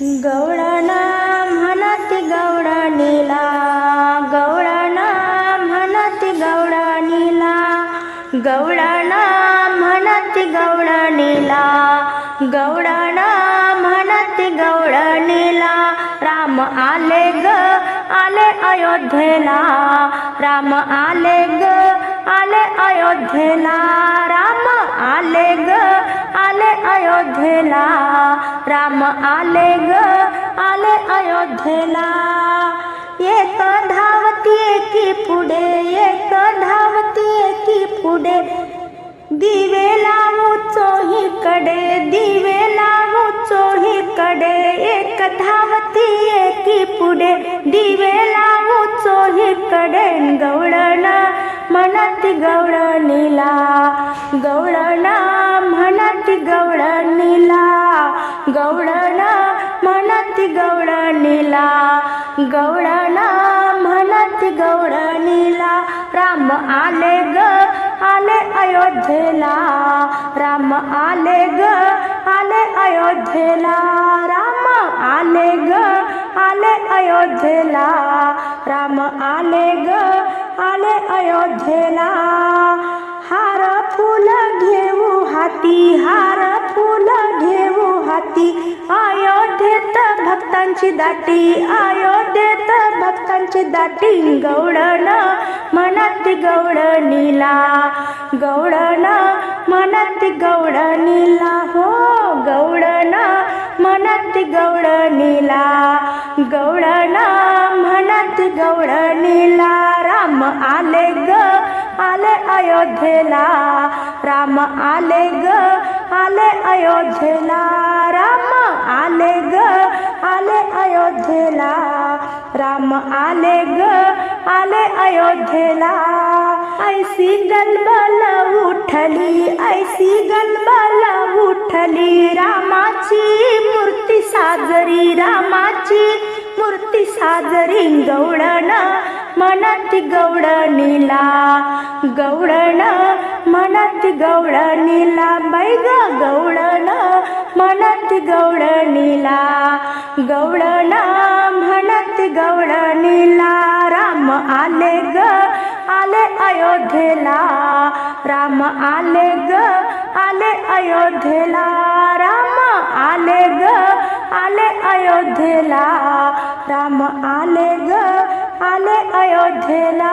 गवळण म्हणत गवळणीला गवळण म्हणती गवळणीला गवळण म्हणती गवळणीला गवळण म्हणती गवळणीला राम आले ग आले अयोध्येला राम आले ग आले अयोध्येला राम आले ग आले अयोध्येला. राम आले ग आले अयोध्येला. एक धावती एकी पुढे एक धावती एकी पुढे. दिवे लावू चोहीकडे दिवे लावू चोहीकडे. एक धावती एकी पुढे दिवे लावू चोहीकडे. गवळण म्हणती गवळणीला गवळण म्हणती गवळण म्हणत गवळणीला गवळण म्हणत गवळणीला राम आले ग आले अयोध्येला. राम आले ग आले अयोध्येला. राम आले ग आले अयोध्येला. राम आले ग आले अयोध्येला. हार फुल घेऊ हाती हार. घेऊ अयोध्येत भक्तांची दाटी. अयोध्येत भक्तांची दाटी. गवळण म्हणती गवळणीला गवळण गौड गवळणीला हो गवळण म्हणती गवळणीला गवळण गौड गवळणीला राम आले ग आले अयोध्येला. राम आले ग आले अयोध्येला. राम आले ग आले अयोध्येला. राम आले ग आले अयोध्येला. ऐसी गलबल उठली ऐसी गलबल उठली. रामाची मूर्ती साजरी रामाची मूर्ती साजरी. गवळण म्हणती गवळणीला गवळण म्हणती गवळणीला बैग गौड नीला गवळणीला गवळण म्हणती नीला राम आले ग आले अयोध्येला राम आले ग आले अयोध्येला राम आले ग आले अयोध्येला राम आले ग आले अयोध्येला